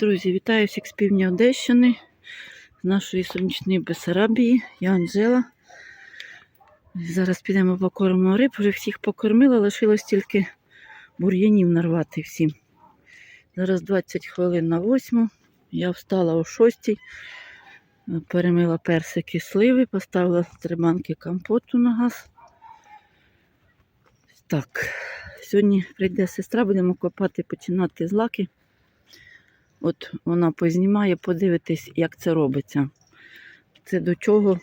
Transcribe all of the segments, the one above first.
Друзі, вітаю всіх з півдня Одещини, з нашої сонячної Бесарабії. Я Анжела. Зараз підемо покормимо риб. Вже всіх покормила, лишилось тільки бур'янів нарвати всім. Зараз 20 хвилин на 8. Я встала о 6. Перемила персики сливи, поставила три банки компоту на газ. Так, сьогодні прийде сестра, будемо копати, починати злаки. От вона познімає, подивитись, як це робиться. Це до чого?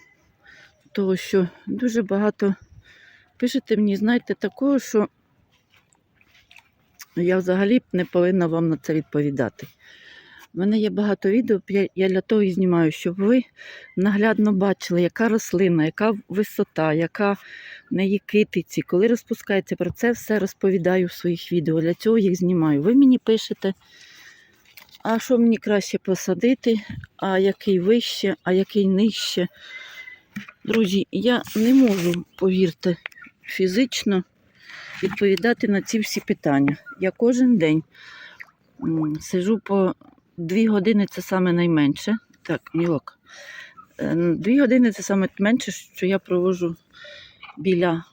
Того, що дуже багато пишете мені, знаєте, такого, що я взагалі не повинна вам на це відповідати. У мене є багато відео, я- для того і знімаю, щоб ви наглядно бачили, яка рослина, яка висота, яка в неї китиці. Коли розпускається про це, все розповідаю в своїх відео. Для цього їх знімаю. Ви мені пишете. А що мені краще посадити, а який вище, а який нижче. Друзі, я не можу, повірте, фізично відповідати на ці всі питання. Я кожен день сижу по дві години, це саме найменше. Так, мілок. Е, Дві години це саме менше, що я провожу біля,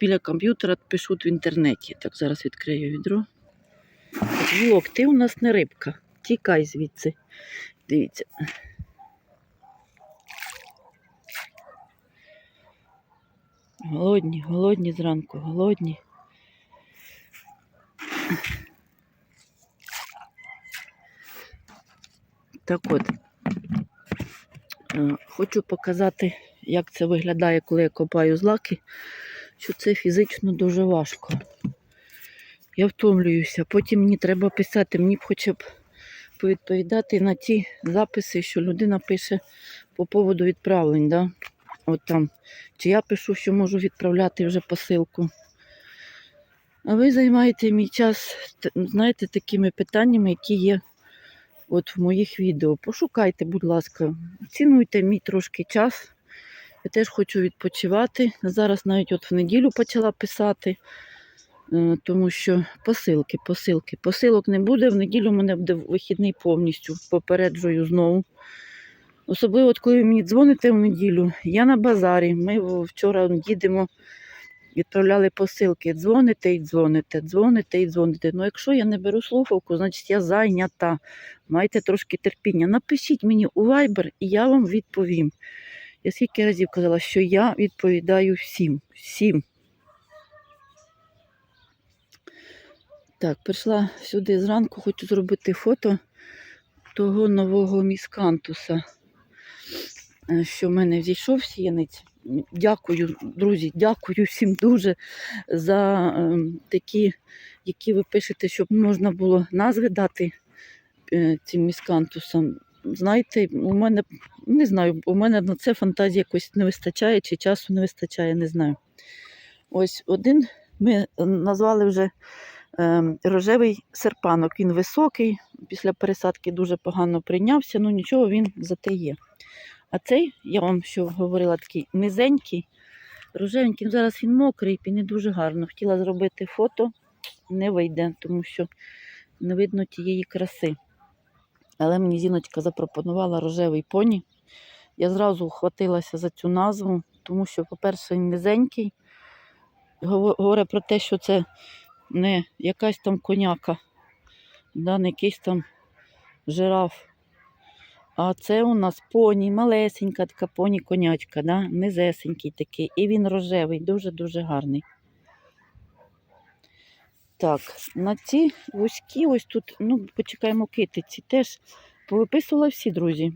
біля комп'ютера, пишу в інтернеті. Так, зараз відкрию відро. Вілок, ти у нас не рибка. Тікай звідси. Дивіться. Голодні, голодні зранку, голодні. Так от, е, хочу показати, як це виглядає, коли я копаю злаки, що це фізично дуже важко. Я втомлююся. Потім мені треба писати, мені б хоча б повідповідати на ті записи, що людина пише по поводу відправлень. Да? От там. Чи я пишу, що можу відправляти вже посилку. А ви займаєте мій час, знаєте, такими питаннями, які є от в моїх відео. Пошукайте, будь ласка, цінуйте мій трошки час. Я теж хочу відпочивати. Зараз навіть от в неділю почала писати. Е, тому що посилки, посилки. Посилок не буде. В неділю мене буде вихідний повністю. Попереджую знову. Особливо, коли ви мені дзвоните в неділю, я на базарі. Ми вчора їдемо, відправляли посилки. Дзвоните і дзвоните, дзвоните і дзвоните. Ну, якщо я не беру слухавку, значить я зайнята. Майте трошки терпіння. Напишіть мені у Viber, і я вам відповім. Я скільки разів казала, що я відповідаю всім. Всім. Так, прийшла сюди зранку, хочу зробити фото того нового міскантуса, е, що в мене взійшов сіянець. Дякую, друзі, дякую всім дуже за е, такі, які ви пишете, щоб можна було назви дати е, цим міскантусам. Знаєте, у мене не знаю, у мене на це фантазії якось не вистачає, чи часу не вистачає, не знаю. Ось один ми назвали вже рожевий серпанок. Він високий, після пересадки дуже погано прийнявся, ну нічого він зате є. А цей, я вам що говорила, такий низенький, рожевенький, ну, зараз він мокрий і не дуже гарно. Хотіла зробити фото, не вийде, тому що не видно тієї краси. Але мені зіночка запропонувала рожевий поні. Я зразу ухватилася за цю назву, тому що, по-перше, він низенький. Гово- Говорить про те, що це не якась там коняка, да, не якийсь там жираф. А це у нас поні, малесенька така поні-конячка, да, низесенький такий. І він рожевий, дуже-дуже гарний. Так, на ці вузькі, ось тут, ну, почекаємо китиці, теж повиписувала всі, друзі.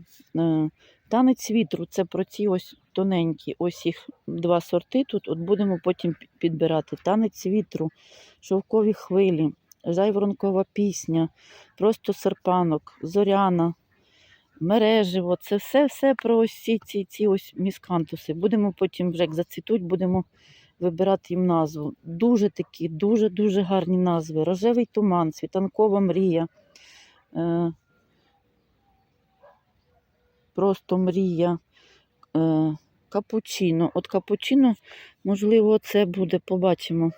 Танець вітру це про ці ось тоненькі, ось їх два сорти тут. От будемо потім підбирати. Танець вітру, шовкові хвилі, жайворонкова пісня, просто серпанок, зоряна, мереживо. Це все, все про ось ці, ці, ці ось міскантуси. Будемо потім, вже як зацвітуть, будемо вибирати їм назву. Дуже такі, дуже-дуже гарні назви. Рожевий туман, світанкова мрія. Е, просто мрія. Е, капучино. От капучино, можливо, це буде, побачимо.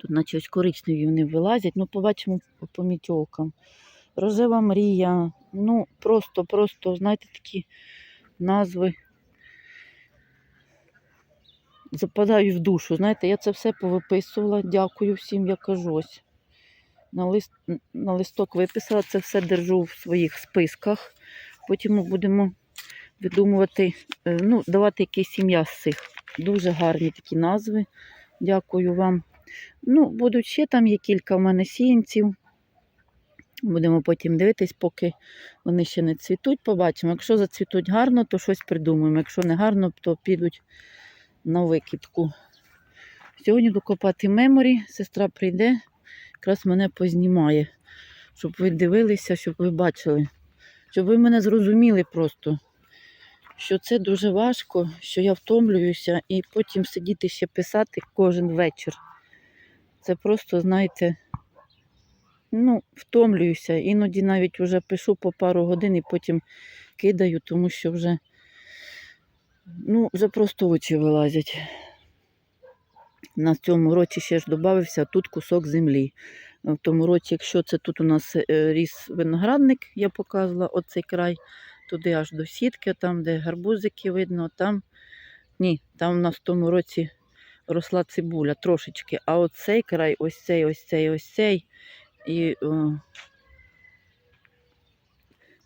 Тут наче ось коричневі вони вилазять, ну побачимо по помітьовкам. Рожева мрія. Ну, просто, просто, знаєте, такі назви западають в душу. Знаєте, я це все повиписувала. Дякую всім, я кажу ось. На, лист, на листок виписала, це все держу в своїх списках. Потім ми будемо видумувати, е, ну, давати якийсь ім'я з цих. Дуже гарні такі назви. Дякую вам. Ну, будуть ще там є кілька в мене сіянців. Будемо потім дивитись, поки вони ще не цвітуть, побачимо. Якщо зацвітуть гарно, то щось придумаємо. Якщо не гарно, то підуть на викидку. Сьогодні докопати меморі, сестра прийде, якраз мене познімає, щоб ви дивилися, щоб ви бачили, щоб ви мене зрозуміли просто, що це дуже важко, що я втомлююся, і потім сидіти ще писати кожен вечір. Це просто, знаєте, ну, втомлююся. Іноді навіть вже пишу по пару годин і потім кидаю, тому що вже, ну, вже просто очі вилазять. На цьому році ще ж додався тут кусок землі. В тому році, якщо це тут у нас е, ріс виноградник, я показувала оцей край, туди аж до сітки, там, де гарбузики видно, там ні, там у нас в тому році росла цибуля трошечки. А оцей край, ось цей, ось цей, ось цей. І, о,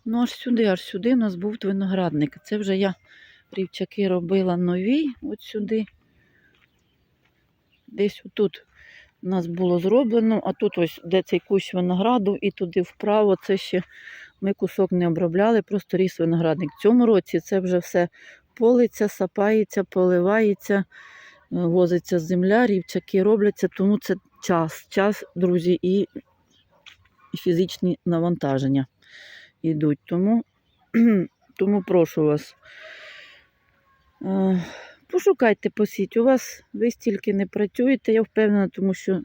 ну, аж сюди, аж сюди у нас був виноградник. Це вже я рівчаки робила нові, от сюди. Десь отут у нас було зроблено, а тут ось де цей кущ винограду, і туди вправо це ще ми кусок не обробляли, просто ріс виноградник. В цьому році це вже все политься, сапається, поливається, е, возиться земля, рівчаки робляться, тому це час, час, друзі, і, фізичні навантаження йдуть. Тому, тому прошу вас. Пошукайте посіть. У вас ви стільки не працюєте, я впевнена, тому що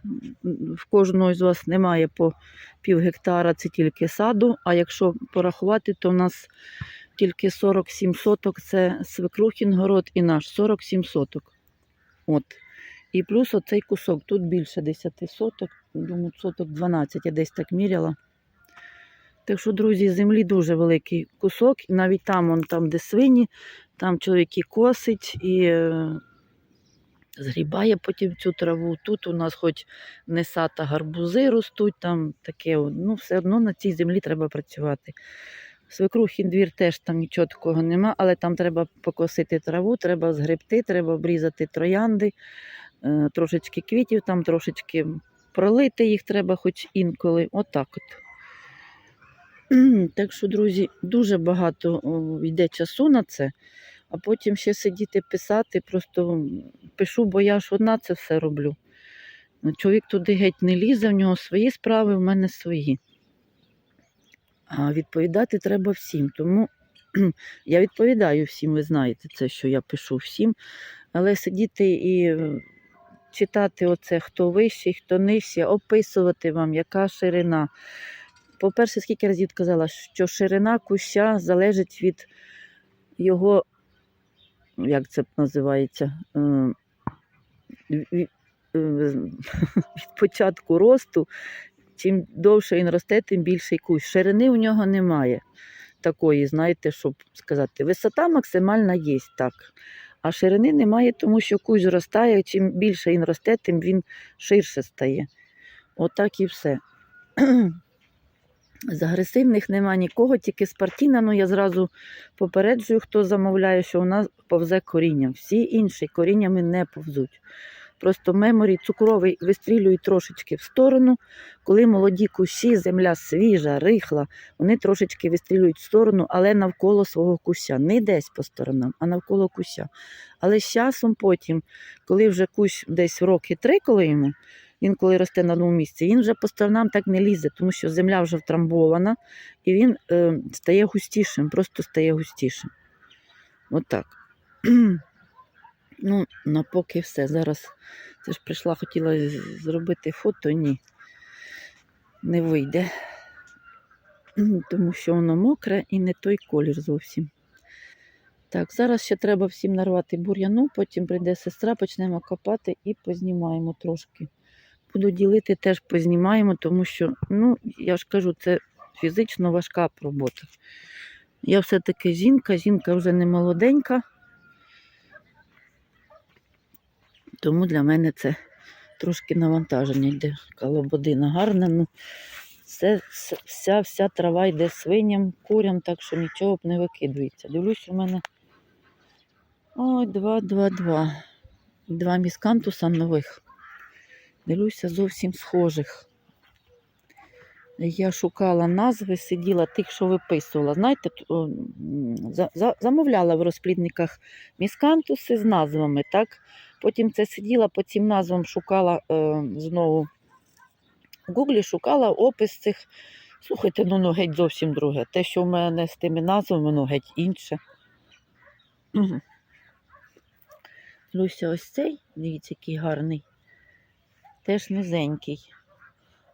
в кожного з вас немає по пів гектара, це тільки саду. А якщо порахувати, то в нас тільки 47 соток це свекрухін город і наш 47 соток. От. І плюс оцей кусок. Тут більше 10 соток, думаю, соток 12, я десь так міряла. Так що, друзі, землі дуже великий кусок, навіть там, вон, там, де свині, там чоловік і косить і е, згрібає потім цю траву. Тут у нас хоч не сад, гарбузи ростуть, там таке, ну все одно на цій землі треба працювати. Свекрухін двір теж там нічого такого нема, але там треба покосити траву, треба згребти, треба обрізати троянди, е, трошечки квітів, там трошечки пролити їх треба хоч інколи. Отак от. Так що, друзі, дуже багато йде часу на це, а потім ще сидіти писати, просто пишу, бо я ж одна це все роблю. Ну, Чоловік туди геть не лізе, в нього свої справи, в мене свої. А відповідати треба всім. Тому я відповідаю всім, ви знаєте, це, що я пишу всім. Але сидіти і е, читати оце, хто вищий, хто нижчий, описувати вам, яка ширина. По-перше, скільки разів казала, що ширина куща залежить від його, як це називається, е, від, е, початку росту. Чим довше він росте, тим більший кущ. Ширини у нього немає такої, знаєте, щоб сказати. Висота максимальна є, так. А ширини немає, тому що кущ зростає. Чим більше він росте, тим він ширше стає. Отак і все. З агресивних нема нікого, тільки спартійна. Ну я зразу попереджую, хто замовляє, що нас повзе коріння. Всі інші коріннями не повзуть. Просто меморі цукровий вистрілюють трошечки в сторону. Коли молоді кущі, земля свіжа, рихла, вони трошечки вистрілюють в сторону, але навколо свого куща. Не десь по сторонам, а навколо куща. Але з часом потім, коли вже кущ десь роки три, коли йому, він коли росте на одному місці, він вже по сторонам так не лізе, тому що земля вже втрамбована, і він е, стає густішим, просто стає густішим. Отак. ну, на поки все. Зараз це ж прийшла, хотіла зробити фото, ні. Не вийде. Тому що воно мокре і не той колір зовсім. Так, зараз ще треба всім нарвати бур'яну, потім прийде сестра, почнемо копати і познімаємо трошки. Буду ділити, теж познімаємо, тому що, ну, я ж кажу, це фізично важка робота. Я все-таки жінка, жінка вже не молоденька. Тому для мене це трошки навантаження йде. Колободина гарна. Ну, це вся, вся трава йде свиням, курям, так що нічого б не викидується. Дивлюсь, у мене ой, два, два, два. Два міскантуса нових. Дивлюся, зовсім схожих. Я шукала назви, сиділа тих, що виписувала. Знаєте, замовляла в розплідниках міскантуси з назвами, так? Потім це сиділа, по цим назвам шукала е, знову в Гуглі, шукала опис цих. Слухайте, ну, ну геть зовсім друге. Те, що в мене з тими назвами, ну геть інше. Мгм. Люся, ось цей, дивіться, який гарний. Теж низенький.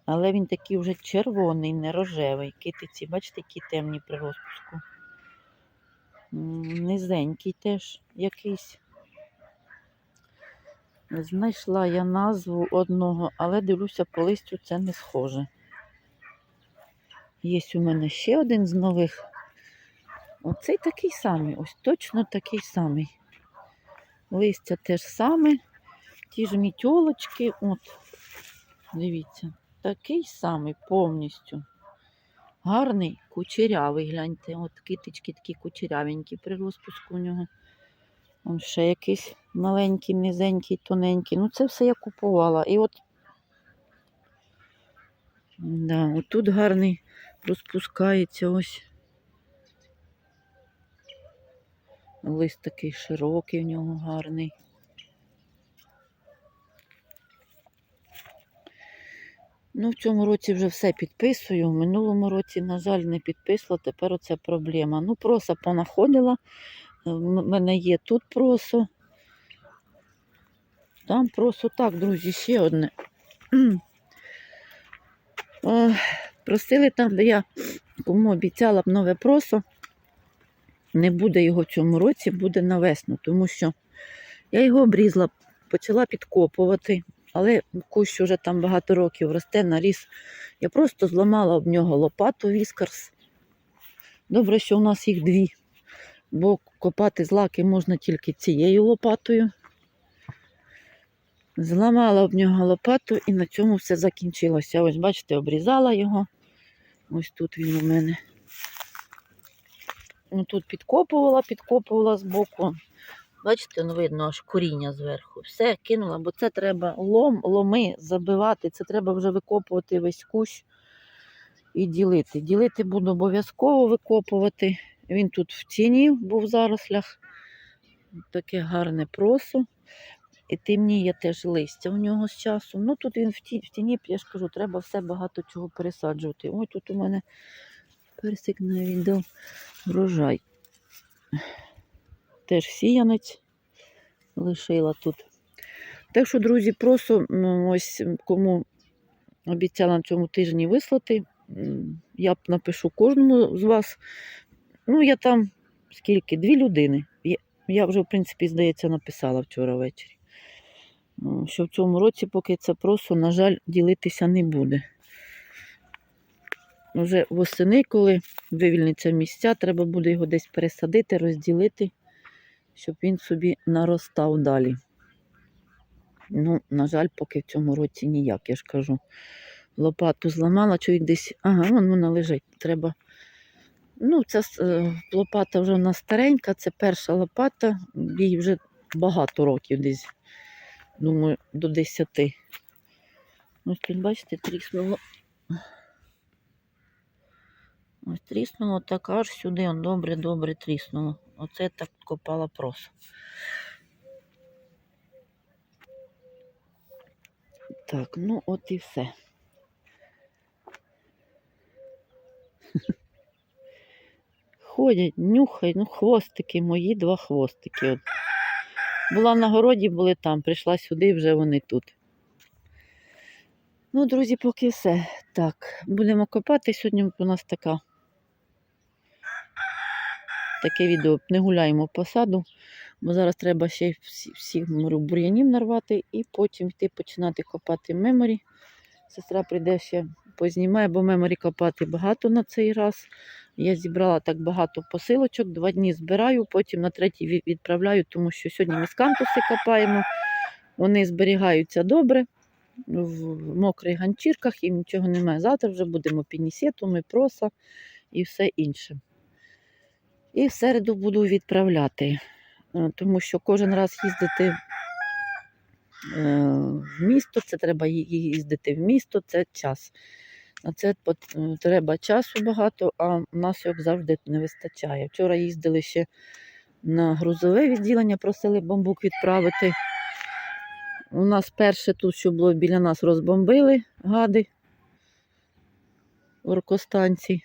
Але він такий вже червоний, не рожевий. Китиці, бачите, які темні при розпуску. Низенький теж якийсь. Знайшла я назву одного, але дивлюся, по листю це не схоже. Є у мене ще один з нових. Оцей такий самий, ось точно такий самий. Листя теж саме, ті ж мітьолочки, от, дивіться, такий самий повністю. Гарний, кучерявий, гляньте, от китички такі кучерявенькі при розпуску у нього. Вон ще якийсь маленький, низенький, тоненький. Ну, це все я купувала. І от, да, от тут гарний розпускається ось. Лист такий широкий в нього гарний. Ну, в цьому році вже все підписую. В минулому році, на жаль, не підписала, тепер оце проблема. Ну, проса понаходила. В мене є тут просо. Там просо так, друзі, ще одне. О, просили там, де я кому обіцяла б нове просо. Не буде його в цьому році, буде на весну, тому що я його обрізала, почала підкопувати, але кущ вже там багато років росте, наріс. Я просто зламала об нього лопату віскарс. Добре, що у нас їх дві, бо копати злаки можна тільки цією лопатою. Зламала об нього лопату і на цьому все закінчилося. Ось, бачите, обрізала його. Ось тут він у мене. Ну, тут підкопувала, підкопувала з боку. Бачите, ну видно аж коріння зверху. Все кинула, бо це треба лом, ломи забивати. Це треба вже викопувати весь кущ і ділити. Ділити буду обов'язково викопувати. Він тут в тіні був в зарослях. Таке гарне просо. І темніє теж листя у нього з часом. Ну тут він в ті- в тіні, я ж кажу, треба все багато чого пересаджувати. Ой, тут у мене персик навіть дав врожай. Теж сіянець лишила тут. Так що, друзі, просто ось кому обіцяла на цьому тижні вислати, я напишу кожному з вас. Ну, я там скільки? Дві людини. Я, вже, в принципі, здається, написала вчора ввечері. Що в цьому році, поки це просто, на жаль, ділитися не буде. Вже восени, коли вивільниться місця, треба буде його десь пересадити, розділити, щоб він собі наростав далі. Ну, на жаль, поки в цьому році ніяк, я ж кажу. Лопату зламала, чоловік десь. Ага, вон вона лежить. Треба. Ну, ця е, лопата вже в нас старенька, це перша лопата, їй вже багато років десь. Думаю, до 10. Ось тут, бачите, тріснуло. Ось тріснуло так аж сюди, он добре-добре тріснуло. Оце так копала просо. Так, ну от і все. Ходять, нюхають, ну хвостики мої, два хвостики. От. Була на городі, були там, прийшла сюди, і вже вони тут. Ну, друзі, поки все. Так, будемо копати. Сьогодні у нас така. Таке відео. Не гуляємо по саду, бо зараз треба ще всіх бур'янів нарвати і потім йти починати копати меморі. Сестра прийде ще познімаю, бо меморі копати багато на цей раз. Я зібрала так багато посилочок, два дні збираю, потім на третій відправляю, тому що сьогодні міскантуси копаємо. Вони зберігаються добре в мокрих ганчірках, їм нічого немає. Завтра вже будемо пінісетуми, проса і все інше. І в середу буду відправляти, е, тому що кожен раз їздити е, в місто, це треба їздити в місто, це час. На це е, треба часу багато, а в нас, як завжди, не вистачає. Вчора їздили ще на грузове відділення, просили бамбук відправити. У нас перше тут, що було біля нас, розбомбили гади оркостанції,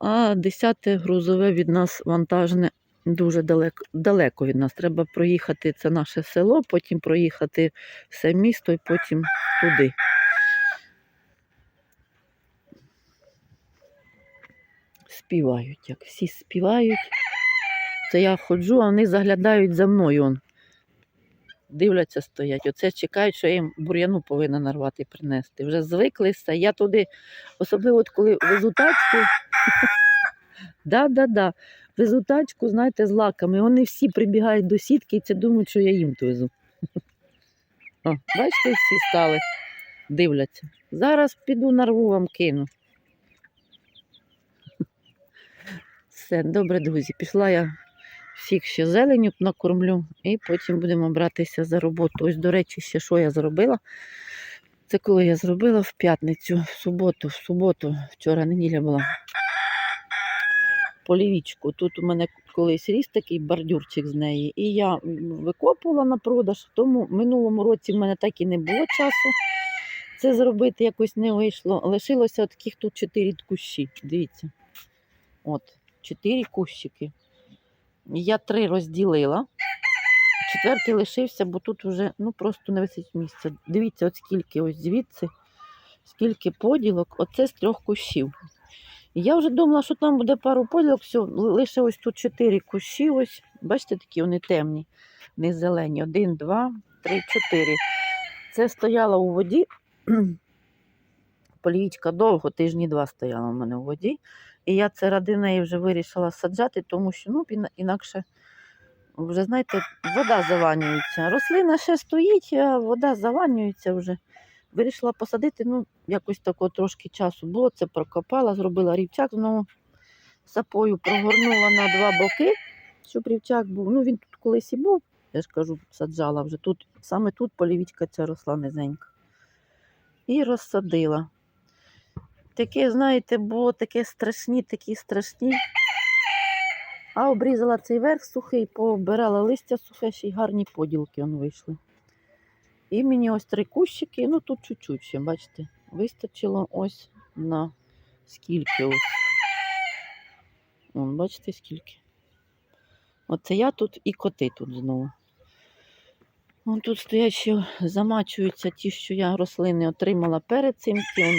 а десяте грузове від нас вантажне дуже далеко, далеко від нас. Треба проїхати це наше село, потім проїхати все місто і потім туди. Співають, як всі співають. Це я ходжу, а вони заглядають за мною. Дивляться, стоять. Оце чекають, що їм бур'яну повинна нарвати і принести. Вже звиклися. Я туди, особливо от коли везу тачку. Да-да-да. Везу тачку, знаєте, з лаками. Вони всі прибігають до сітки і це думають, що я їм везу. О, бачите, всі стали, дивляться. Зараз піду нарву вам кину. Все, добре, друзі. Пішла я всіх ще зеленю накормлю, і потім будемо братися за роботу. Ось, до речі, ще що я зробила. Це коли я зробила в п'ятницю, в суботу, в суботу, вчора неділя була. Полівічку. Тут у мене колись ріс такий бордюрчик з неї. І я викопувала на продаж. Тому минулому році в мене так і не було часу це зробити, якось не вийшло. Лишилося таких тут чотири кущі. Дивіться. От, чотири кущики. Я три розділила. Четвертий лишився, бо тут вже ну, просто не висить місця. Дивіться, от скільки ось звідси, скільки поділок, оце з трьох кущів. Я вже думала, що там буде пару поділок, все, лише ось тут чотири кущі. Ось. Бачите, такі вони темні, не зелені. Один, два, три, чотири. Це стояло у воді. Полівічка довго, тижні два стояла у мене у воді. І я це ради неї вже вирішила саджати, тому що ну, інакше, вже знаєте, вода заванюється. Рослина ще стоїть, а вода заванюється вже. Вирішила посадити, ну, якось такого трошки часу було. Це прокопала, зробила рівчак знову сапою, прогорнула на два боки, щоб рівчак був. Ну, він тут колись і був, я ж кажу, саджала вже тут. Саме тут полівічка ця росла низенька. І розсадила. Таке, знаєте, було таке страшні, такі страшні. А обрізала цей верх сухий, пообирала листя сухе, ще й гарні поділки он вийшли. І мені ось три кущики, ну тут чуть-чуть ще, бачите, вистачило ось на скільки ось. Вон, бачите, скільки. Оце я тут і коти тут знову. Вон тут стоять ще замачуються ті, що я рослини отримала перед цим. Ті, он,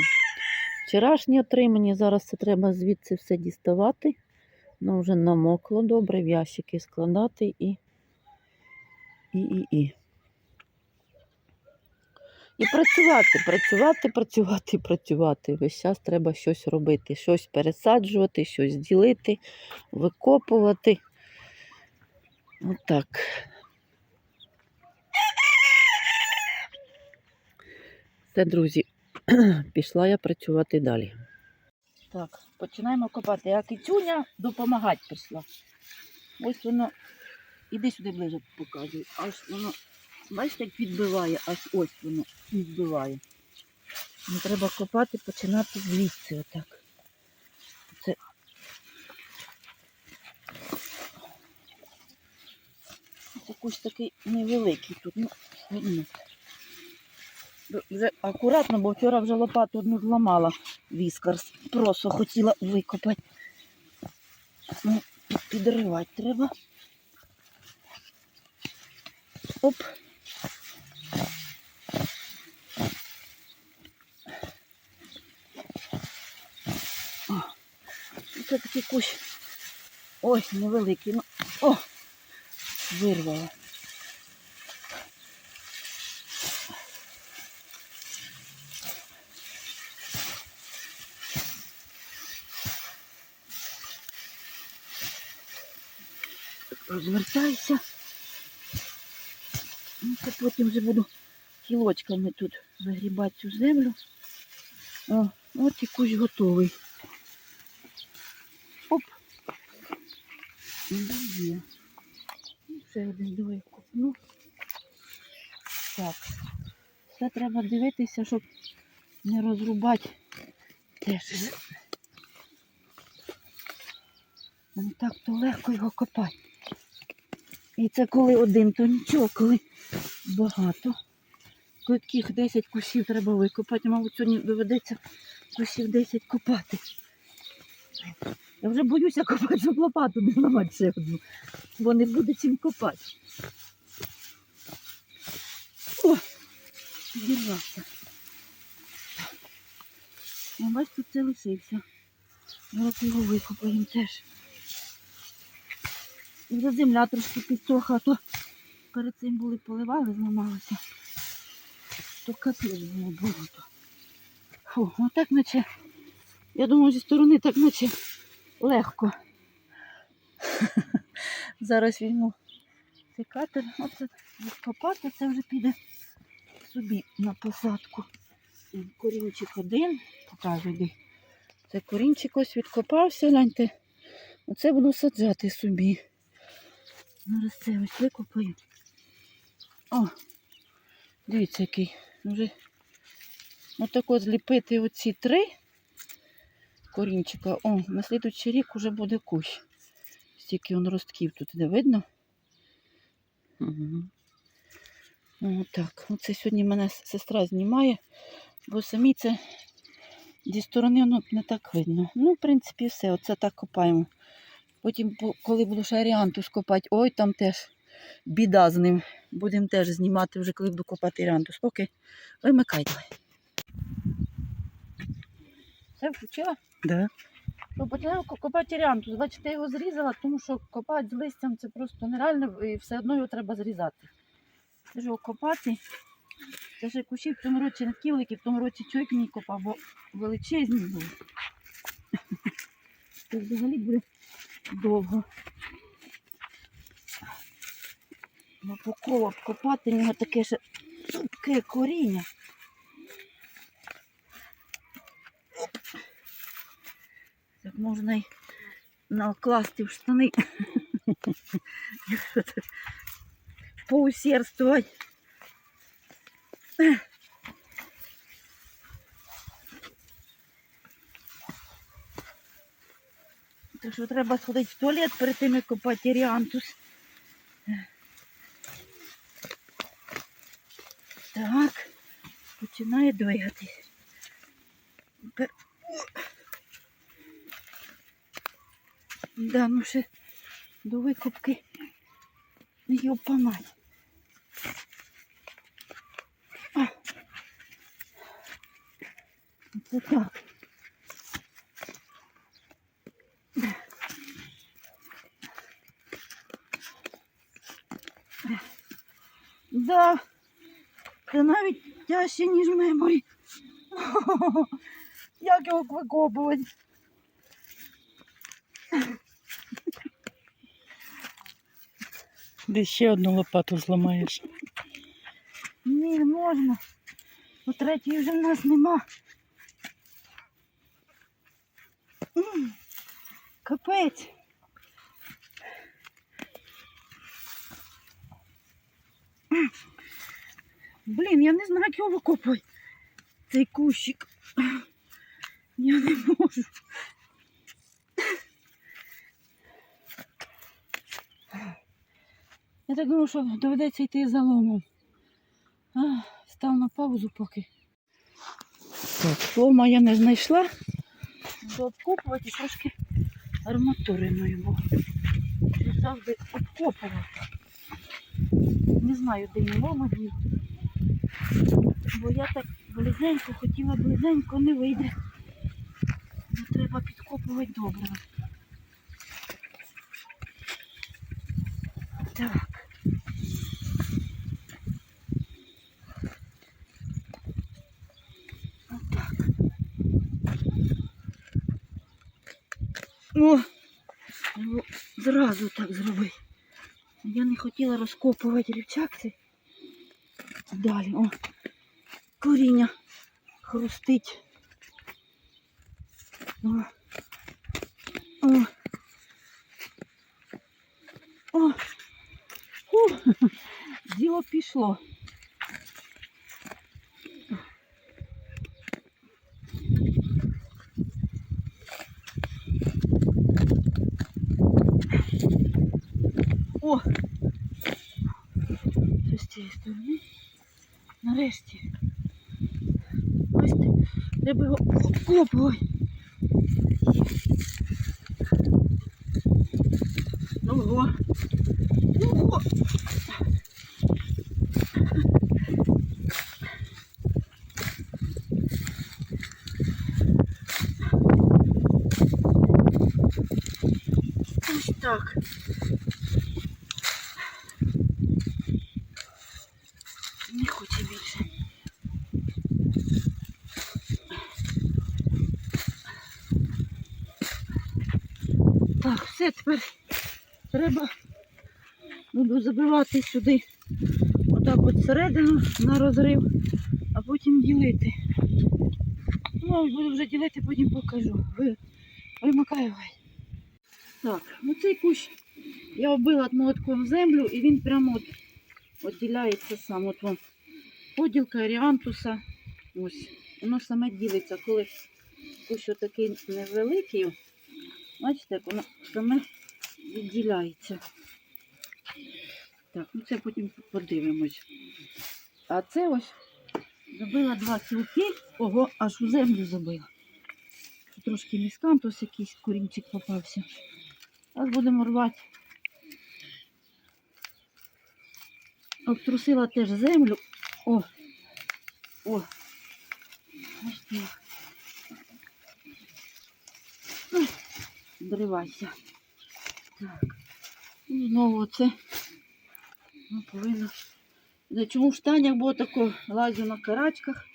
вчорашні отримані. Зараз це треба звідси все діставати. Ну, вже намокло добре, в ящики складати і. І, і, і. І працювати, працювати, працювати, працювати. Весь час треба щось робити, щось пересаджувати, щось ділити, викопувати. Отак. Все, друзі, пішла я працювати далі. Так, починаємо копати. А кицюня допомагати прийшла. Ось воно. Іди сюди ближе показую. Аж воно, бачите, як відбиває, аж ось воно відбиває. Не треба копати, починати звідси отак. Це. Це кущ такий невеликий тут. Ну, видно. Вже акуратно, бо вчора вже лопату одну зламала віскарс. Просто хотіла викопати. Ну, підривати треба. Оп. Це такий кущ. Ой, невеликий. Ну, о, вирвала. Розвертайся. Ну, це потім вже буду кілочками тут загрібати цю землю. О, от і кущ готовий. Оп. Да, є. Ну, один давай купну. Так. Все треба дивитися, щоб не розрубати теж. Не так то легко його копати. І це коли один, то нічого, коли багато. Коли таких 10 кущів треба викопати, мабуть, сьогодні доведеться кущів 10 копати. Я вже боюся копати, щоб лопату не зламати ще одну, бо не буде чим копати. О, підірвався. Я бачу, тут це лишився. Зараз його викопаємо теж. Вже земля трошки підсохла, то перед цим були поливали, зламалося. То капець було болото. Фу, отак наче, я думаю, зі сторони так наче легко. Зараз візьму секатор, оце відкопати, це вже піде собі на посадку. Корінчик один, покажу. Це корінчик ось відкопався, гляньте. Оце буду саджати собі. Зараз це ось викопаю. О, дивіться, який. Вже отак от зліпити оці три корінчика. О, на слідуючий рік вже буде кущ. Стільки он ростків тут іде, видно? Угу. О, так. Оце сьогодні мене сестра знімає, бо самі це зі сторони воно не так видно. Ну, в принципі, все, оце так копаємо. Потім, по- коли буду шаріантус копати, ой, там теж біда з ним. Будемо теж знімати вже, коли буду копати ріантус. Поки вимикай давай. Все включила? Да. Ну, починаю копати ріантус. Бачите, я його зрізала, тому що копати з листям це просто нереально і все одно його треба зрізати. Це ж його копати. Це ж кущі в тому році не такі великі, в тому році чоловік мій копав, бо величезні були. Це взагалі буде довго. Бо по колу обкопати в нього таке ще цупке коріння. Так можна й накласти в штани. Якщо так що треба сходити в туалет перед тим, як копати ріантус. Так, починає двигатись. Да, ну ще до викупки його помать. Це так. Да, це навіть тяжче, ніж меморі. Як його викопувати? Де ще одну лопату зламаєш. Ні, не можна. У третьої вже в нас нема. Капець. Блін, я не знаю, як його викопувати. Цей кущик. Я не можу. Я так думаю, що доведеться йти за ломом. Став на паузу поки. Так, лома я не знайшла. Буду обкопувати трошки арматуриною, бо завжди обкопувала. Знаю, де лома дів. Бо я так близенько хотіла близенько, не вийде. Бо треба підкопувати добре. Так. Отак. О, ну, зразу так зроби. Я не хотіла розкопувати рівчак цей. Далі, о, коріння хрустить. О. О. О. Фу. Діло пішло. О! Що з цієї сторони? Нарешті. Ось ти. Треба його обкопувати. Ого. Ого. Ось так. Не хоче більше. Так, все, тепер треба буду забивати сюди отак от всередину на розрив, а потім ділити. Ну, буду вже ділити, потім покажу. Ви вимикаю. Так, ну цей кущ я оббила молотком землю і він прямо от відділяється сам. От вам поділка аріантуса. Ось. Воно саме ділиться, коли кущ отакий невеликий. Бачите, воно саме відділяється. Так, ну це потім подивимось. А це ось забила два кілки, ого, аж у землю забила. Тут Трошки міскантус якийсь корінчик попався. Зараз будемо рвати. Обтрусила теж землю. О! О! Ой, Дривайся. Так. І знову оце. Ну, повинно. Чому в штанях було тако лазю на карачках.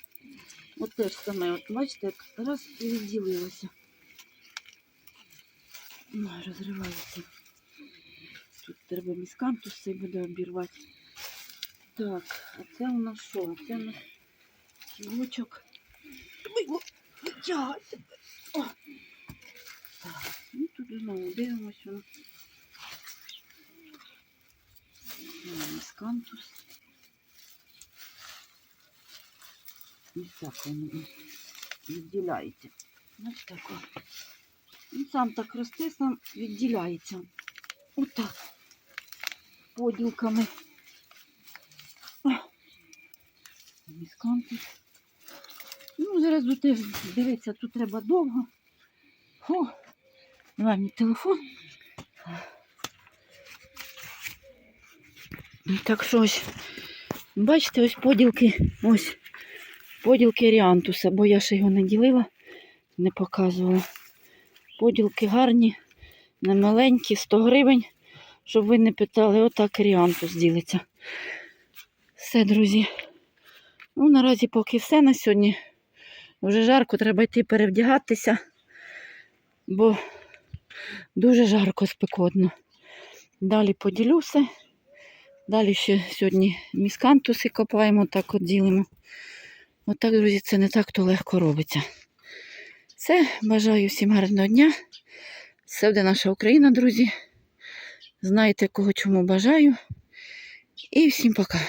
От теж саме, от бачите, як раз і відділилося. Ну, розривається. Тут треба міскантус цей буде обірвати. Так, а це у нас що? Це у нас кілочок. Витягайся. Ну тут знову дивимося. Знову Міскантус. Ось так воно відділяється. Ось так. Він сам так росте, сам відділяється. Отак. Поділками. Міскантус. Ну, зараз будете дивитися, тут треба довго. О, давай мені телефон. Так що ось, бачите, ось поділки, ось поділки ріантуса, бо я ще його не ділила, не показувала. Поділки гарні, не маленькі, 100 гривень, щоб ви не питали, отак ріантус ділиться. Все, друзі. Ну, наразі поки все на сьогодні. Вже жарко, треба йти перевдягатися, бо дуже жарко спекотно. Далі поділю все. Далі ще сьогодні міскантуси копаємо, так от ділимо. Отак, друзі, це не так то легко робиться. Все, бажаю всім гарного дня. Це буде наша Україна, друзі. Знаєте, кого чому бажаю. І всім пока.